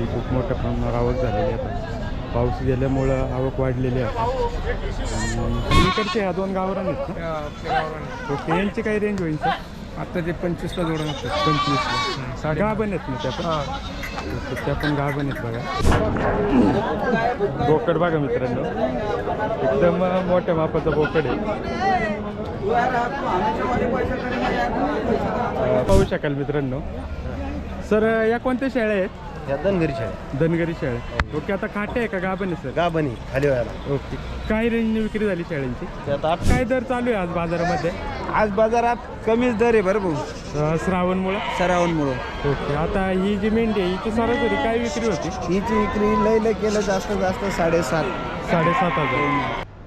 शेळ्यांची खूप मोठ्या प्रमाणावर आवक झालेली आहे. पाऊस गेल्यामुळं आवक वाढलेली आहे. आणि इकडचे ह्या दोन गावरान आहेत ना ओके यांची काय रेंज होईल सर? आता ते पंचवीसला जोडून असतात पंचवीस साडे गाभण आहेत ना त्या पण? ओके, त्या पण गाभण आहेत बघा. बोकड बघा मित्रांनो. एकदम मोठ्या मापाचा बोकड आहे. अं, पाहू शकाल मित्रांनो. सर या कोणत्या शेळ्या आहेत? धनगरीच्या आहे धनगरी शेळ्या ओके आता खाटे आहे का? गाभण आहे सर? गाभणी खाली व्हायला. ओके. काय रेंजने विक्री झाली शेळ्यांची ते आता आठ. काय दर चालू आहे आज बाजारामध्ये? आज बाजारात कमीच दर आहे बरं भाऊ. अं, श्रावणमुळं? सरावांमुळं ओके आता ही जी मेंढी आहे हिची सरासरी काय विक्री होती? हिची विक्री लय लय केलं जास्त जास्त साडेसात. साडेसात हजार.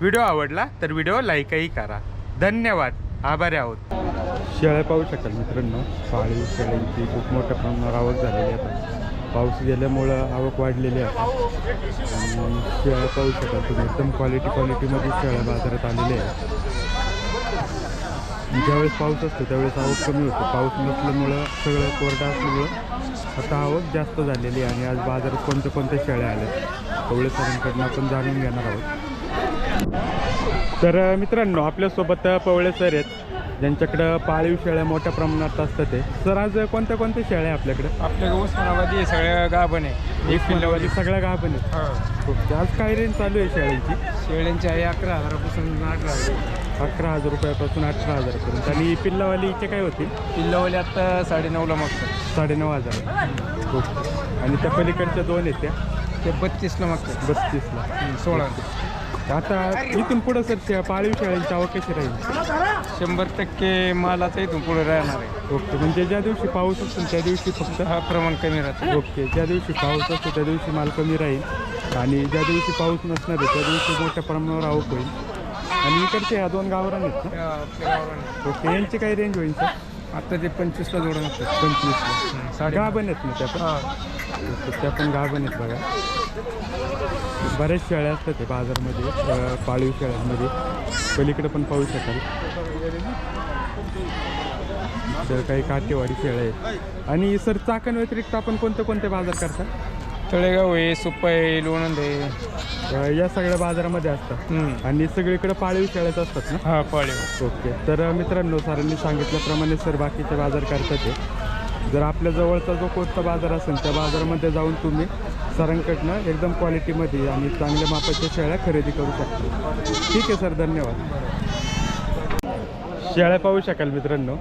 व्हिडिओ आवडला तर व्हिडिओ लाईकही करा. धन्यवाद. आभारी आहोत. शेळ्या पाहू शकाल मित्रांनो. पाळीव शेळ्यांची खूप मोठ्या प्रमाणावर आवक झालेली आहे पाऊस गेल्यामुळं आवक वाढलेली आहे आणि शेळ्या पाहू शकाल तुम्ही. एकदम क्वालिटी क्वालिटीमध्ये शेळ्या बाजारात आलेल्या आहे ज्यावेळेस पाऊस असतो त्यावेळेस आवक कमी होतो. पाऊस नसल्यामुळं सगळं कोरडा असल्यामुळं आता आवक जास्त झालेली आहे. आणि आज बाजारात कोणत्या कोणत्या शेळ्या आल्या कवळे सरांकडनं आपण जाणून घेणार आहोत. तर मित्रांनो आपल्यासोबत पवळे सर आहेत. ज्यांच्याकडं पाळीव शेळ्या मोठ्या प्रमाणात असतात ते. सर आज कोणत्या कोणत्या शेळ्या आहे आपल्याकडे? आपल्या उस्मानाबादी सगळ्या गाभण आहे एक पिल्लावाली सगळ्या गाभण आहेत. ओके आज काय रेंज चालू आहे शेळ्यांची? शेळ्यांची आहे अकरा हजारापासून अठरा हजार. अकरा हजार रुपयापासून अठरा हजारपर्यंत. आणि पिल्लावालीचे काय होतील? पिल्लावली आता साडेनऊला मागतात. साडेनऊ हजार. ओके आणि त्या पलीकडच्या दोन आहेत त्या? ते बत्तीसला मागतात. बत्तीसला. सोळा. आता इथून पुढं सर त्या पाळीव शेळ्यांची आवक कशी राहील. शंभर टक्के मालाचा इथून पुढे राहणार आहे. ओके म्हणजे ज्या दिवशी पाऊस असतो त्या दिवशी फक्त हा प्रमाण कमी राहतं. ओके ज्या दिवशी पाऊस असतो त्या दिवशी माल कमी राहील. आणि ज्या दिवशी पाऊस नसणार आहे त्या दिवशी मोठ्या प्रमाणावर आवक होईल. आणि इकडचे ह्या दोन गावरान आहेत ओके यांची काय रेंज होईल सर? आता ते पंचवीसला जोडून असतात पंचवीसला. साडे गाभण आहेत ना त्या पण? त्या पण गाभण आहेत बघा. बऱ्याच शेळ्या असतात ते बाजारमध्ये पाळीव शेळ्यांमध्ये. पलीकडे पण पाहू शकाल. तर काही काटेवाडी शेळ्या आहेत. आणि सर चाकण व्यतिरिक्त आपण कोणते कोणते बाजार करता? तळेगाव आहे सुप्पा आहे लोणंद आहे. या सगळ्या बाजारामध्ये असतात. आणि सगळीकडे पाळीव शेळ्याच असतात ना? हा पाळीव. ओके. तर मित्रांनो सरांनी सांगितल्याप्रमाणे सर बाकीचे बाजार करतात ते जर आपल्या जवळचा जो कोणता बाजार असेल त्या बाजारामध्ये जाऊन तुम्ही सरांकडनं एकदम क्वालिटीमध्ये आणि चांगल्या मापाच्या शेळ्या खरेदी करू शकता. ठीक आहे सर. धन्यवाद. शेळ्या पाहू शकाल मित्रांनो.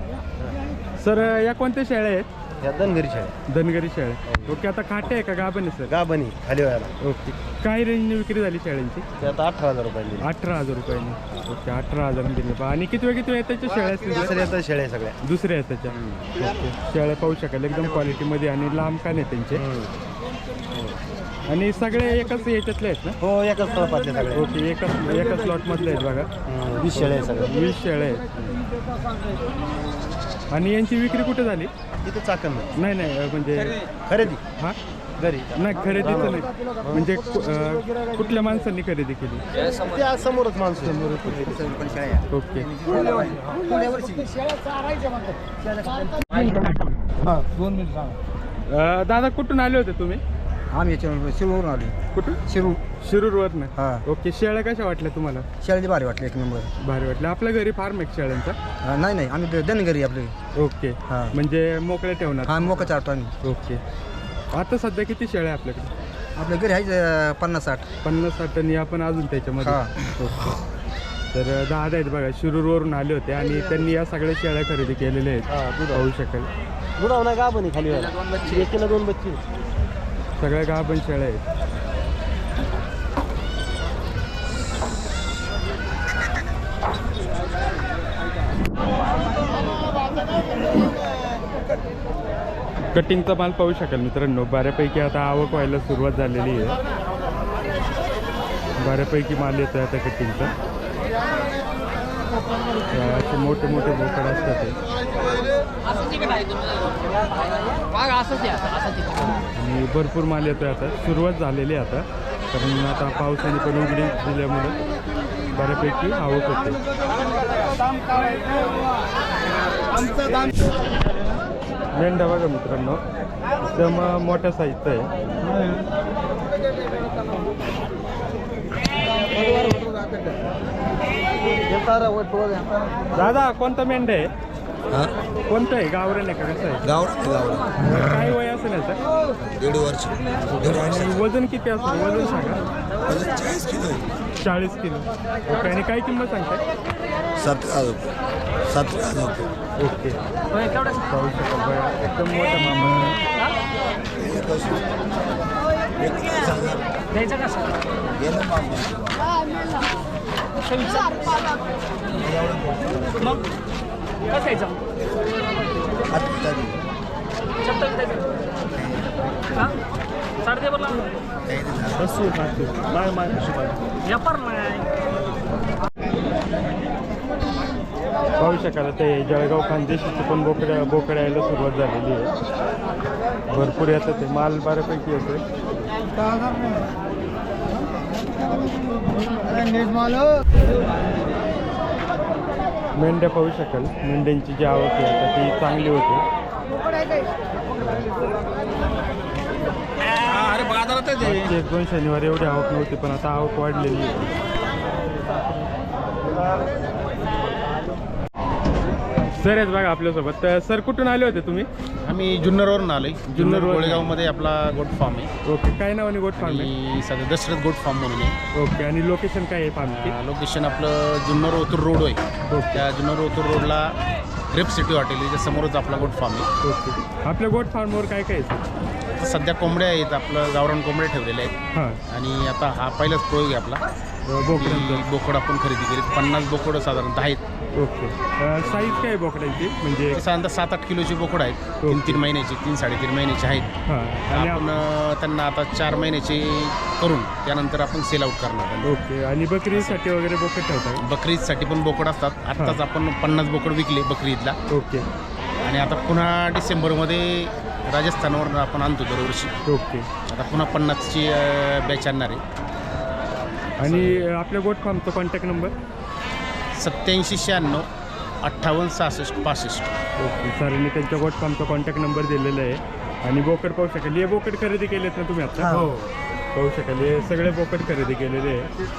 सर या कोणत्या शेळ्या आहेत? या धनगरीच्या आहे धनगरी शेळ्या. ओके आता खाटे आहे का? गाभण सर? गाभणी खाली व्हायला. ओके. काय रेंजने विक्री झाली शेळ्यांची? आता अठरा हजार रुपये दिली. अठरा हजार रुपयाने ओके अठरा हजार दिले. पहा आणि किती वेळ किती वेळ त्याच्या शेळ्या असतील? दुसऱ्या येतात शेळ्या सगळ्या. दुसऱ्या आहेत त्याच्या ओके. शेळ्या पाहू शकाल. एकदम क्वालिटीमध्ये आणि लांब कान आहे त्यांचे. आणि सगळे एकच याच्यातले आहेत ना? हो एकच तळपातले सगळे. ओके एकच एकाच लॉटमधले आहेत बघा. वीस शेळ्या आहे सगळ्या वीस शेळ्या आहेत. आणि यांची विक्री कुठे झाली? तिथे चाकण नाही नाही अं, म्हणजे खरेदी. हा? घरी. नाही खरेदीचं नाही. म्हणजे कु- अं, कुठल्या माणसांनी खरेदी केली? ते आज समोरच माणसं ओके. दोन मिनिट सांगा अं, दादा कुठून आले होते तुम्ही? आम्ही याच्यावर शिरूवरून आलो कुठून शिरू शिरूरवरनं? हा. ओके शेळ्या कशा वाटल्या तुम्हाला? शेळ्याची भारी वाटली एक नंबर. भारी वाटल्या. आपल्या घरी फार्म आहे शेळ्यांचा? हा, नाही नाही. आम्ही धनगरी आपले. ओके. हा. म्हणजे मोकळ्या ठेवणार? हा मोका चारतो आम्ही. ओके. आता सध्या किती शेळ्या आहे आपल्याकडे? आपल्या घरी आहे अं, पन्नास साठ. पन्नास साठ आणि आपण अजून त्याच्यामध्ये? हा. ओके. तर दादा आहेत बघा शिरूरवरून आले होते आणि त्यांनी या सगळ्या शेळ्या खरेदी केलेल्या आहेत. पाहू शकाल. दुधाव नाही गाभणी खाली व्हायला एकीला दोन बच्ची. सगळ्या गाभण शेळ्या आहेत. कटिंगचा माल पाहू शकाल मित्रांनो. बऱ्यापैकी आता आवक व्हायला सुरुवात झालेली आहे. बऱ्यापैकी माल येतो आता कटिंगचा. असे मोठे मोठे बोकड असतात ते. आणि भरपूर माल येतोय आता. सुरुवात झालेली आहे आता. कारण आता पावसाने पण उघडी दिल्यामुळे बऱ्यापैकी आवक होते. मेंढा बघा मित्रांनो. एकदम मोठ्या साहित्य आहे. दादा कोणता मेंढा आहे? कोणतं आहे? गावरण आहे का? कसं आहे? गावडा काय वय असेल याचं? दीड वर्ष. दीड वर्ष. आणि वजन किती असेल वजन सांगा. चाळीस किलो आहे. चाळीस किलो. ओके आणि काय किंमत सांगताय? सतरा हजार रुपये. सतरा हजार रुपये. ओके. पाहू शकाल बघा एकदम मोठा मामा. आहे. एक वर्ष. एकतीस हजार. गेलं काही नाही. पाहू शकाल ते जळगाव खानदेशीची पण बोकड्या बोकड्या यायला सुरुवात झालेली आहे. भरपूर येतं ते माल बऱ्यापैकी येतोय. मेंढ्या पाहू शकाल. मेंढ्यांची जी आवक आहे आता ती चांगली होते. एक दोन शनिवार एवढी आवक नव्हती पण आता आवक वाढलेली आहे. सर आहेत बघा आपल्यासोबत. तर सर कुठून आले होते तुम्ही? आम्ही जुन्नरवरून आलोय. जुन्नर जुन्नरवरून. गोळेगावमध्ये आपला गोट फार्म आहे. ओके काय नावाने गोट फार्म आहे? आणि सध्या दशरथ गोट फार्म म्हणून आहे. ओके आणि लोकेशन काय आहे फार्मची अं, लोकेशन आपलं जुन्नर ओतूर रोड आहे. ओके. त्या जुन्नर ओतूर रोडला ग्रेप सिटी हॉटेल आहे, त्याच्या समोरच आपला गोट फार्म आहे. ओके. आपल्या गोट फार्मवर काय काय आहे सर सध्या कोंबड्या आहेत आपलं गावरान कोंबड्या ठेवलेले आहेत. हां. आणि आता हा पहिलाच प्रयोग आहे आपला. बोकड्यांचं की बोकड आपण खरेदी केली पन्नास बोकडं साधारणतः आहेत. ओके. साईज काय बोकड्यांची? म्हणजे ते साधारणतः सात आठ किलोची बोकड आहेत. तीन. तीन महिन्याची तीन साडेतीन महिन्याची आहेत. हां आणि आपण अं, त्यांना आता चार महिन्याचे करून त्यानंतर आपण सेल आउट करणार त्यांना. ओके. आणि बकरीसाठी वगैरे बोकड ठेवताय? बकरीदसाठी पण बोकड असतात. आत्ताच आपण पन्नास बोकड विकले बकरी ईदला ओके. आणि आता पुन्हा डिसेंबरमध्ये राजस्थानवर आपण आणतो दरवर्षी. ओके. आता पुन्हा पन्नासची बॅच आणणार आहे. आणि आपल्या गोट फार्मचा कॉन्टॅक्ट नंबर सत्याऐंशी शहाण्णव अठ्ठावन्न सहासष्ट पासष्ट. ओके सरांनी त्यांच्या गोट फार्मचा कॉन्टॅक्ट नंबर दिलेला आहे. आणि बोकड पाहू शकाल हे बोकड खरेदी केलेत ना तुम्ही आता? हो. पाहू शकाल हे सगळे बोकड खरेदी केलेले आहे.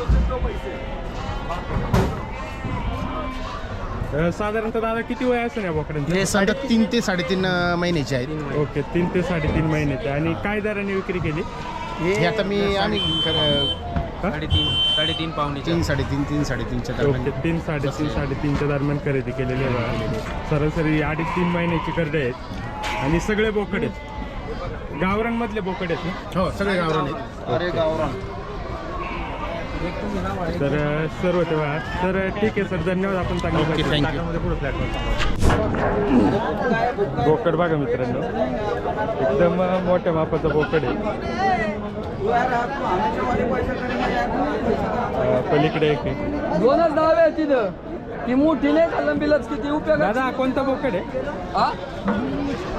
साधारणतः दादा किती वय असेल या बोकडांचं? हे सध्या तीन ते साडेतीन अं, महिन्याचे आहेत. ओके तीन ते साडेतीन महिन्याचे. आणि काय दराने विक्री केली? हे आता मी आम्ही? साडेतीन साडेतीन पावणे तीन साडेतीन तीन साडेतीनच्या ओके दरम्यान तीन साडेतीन साडेतीनच्या दरम्यान खरेदी केलेली आहे सरासरी अडीच तीन महिन्याची कर्ज आहेत आणि सगळे बोकड आहेत. गावरांमधले बोकड आहेत ना? हो सगळे गावरान आहेत. अरे गावरान. तर सर्व तेव्हा. तर अ, ठीक आहे सर. धन्यवाद. आपण चांगलं बोकड बघा मित्रांनो. एकदम मोठ्या मापाचा बोकड आहे. पलीकडे एक. दोनच नाव आहे तिथं ती मोठी नाही का लंबीलाच किती उपयोग दादा हा कोणता बोकड आहे? हा?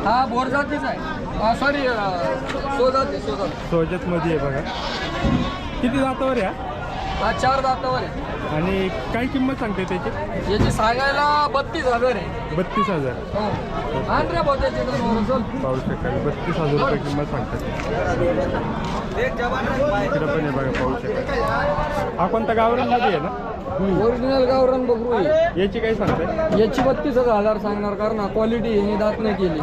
हा बोर जातीच आहे. हा सॉरी सोजाती सोजात सोजत. मध्ये आहे बघा. किती जातावर आहे हा? हा चार दातावर आहे. आणि काय किंमत सांगते त्याची? याची सांगायला बत्तीस हजार आहे. बत्तीस हजार. हो. आण रे भाऊ त्याची तर चल. पाहू शकाल. बत्तीस हजार रुपये किंमत सांगतात इकडं पण आहे बघा पाहू शकाल. हा कोणता गावरांमध्ये आहे ना? ओरिजिनल गावरान बकरू आहे. याची काय सांगताय? याची बत्तीस हजार सांगणार कारण हा क्वालिटी यांनी दात नाही केली.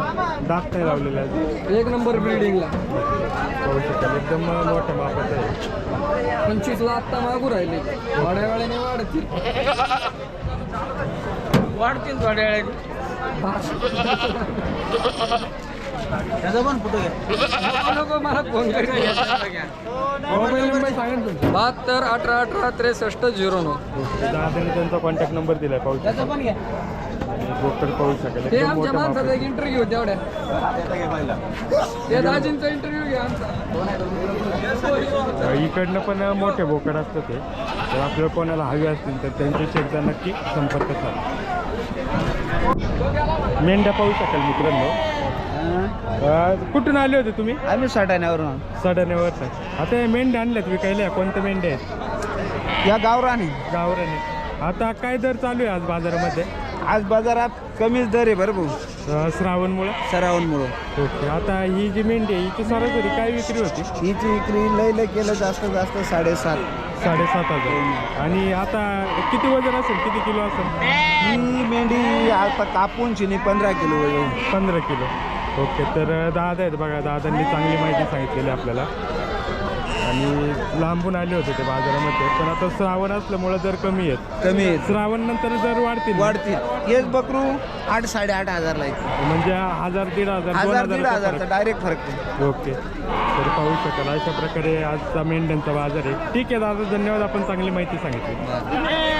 दात नाही लावलेला आहे एक नंबर बिल्डिंगला पाहू शकाल एकदम मोठ्या मापाचं आहे. पंचवीसला आत्ता मागू राहिले. थोड्या वेळाने वाढतील. वाढतील थोड्या वेळाने. नको मला फोन मोबाईल नंबर सांगा ना तुमचा बहात्तर अठरा अठरा त्रेसष्ट झिरो नऊ. त्यांचा कॉन्टॅक्ट नंबर दिलाय पाहू शकाल बोकड पाहू शकेल. ते आमच्या माणसाचा. एक इंटरव्ह्यू तेवढ्या ते दाजींचा इंटरव्ह्यू घ्या आमचा. इकडनं पण मोठे बोकड असतं ते तर आपल्याला कोणाला हवे असतील तर त्यांच्याशी एकदा नक्की संपर्क साधा. मेंढ्या पाहू शकाल मित्रांनो. अ, कुठून आले होते तुम्ही? आम्ही साठाण्यावरून सडण्यावर आता हे मेंढ्या आणल्यात विकायला. कोणत्या मेंढ्या आहेत? या गावराने गावराने आता काय दर चालू आहे आज बाजारामध्ये? आज बाजारात कमीच दर आहे बरं भाऊ अ, श्रावणमुळे? सरावांमुळं ओके. आता ही जी मेंढी आहे हिची सरासरी काय विक्री होती? हिची विक्री लय लय केलं जास्त जास्त साडेसात. साडेसात हजार. आणि आता किती वजन असेल? किती किलो असेल? ही मेंढी आता कापून शिनी पंधरा किलो वजन. पंधरा किलो. ओके तर दादा आहेत बघा दादांनी चांगली माहिती सांगितलेली आपल्याला. आणि लांबून आले होते ते बाजारामध्ये पण आता श्रावण असल्यामुळे दर कमी आहेत. कमी आहेत. श्रावण नंतर दर वाढतील. वाढतील. हेच बकरू आठ साडेआठ हजारला येते. म्हणजे हजार दीड हजार दोन हजार दीड हजाराचा हजारचा फरक. डायरेक्ट फरक आहे. ओके. तर पाहू शकाल अशा प्रकारे आजचा मेंढ्यांचा बाजार आहे. ठीक आहे दादा धन्यवाद आपण चांगली माहिती सांगितली.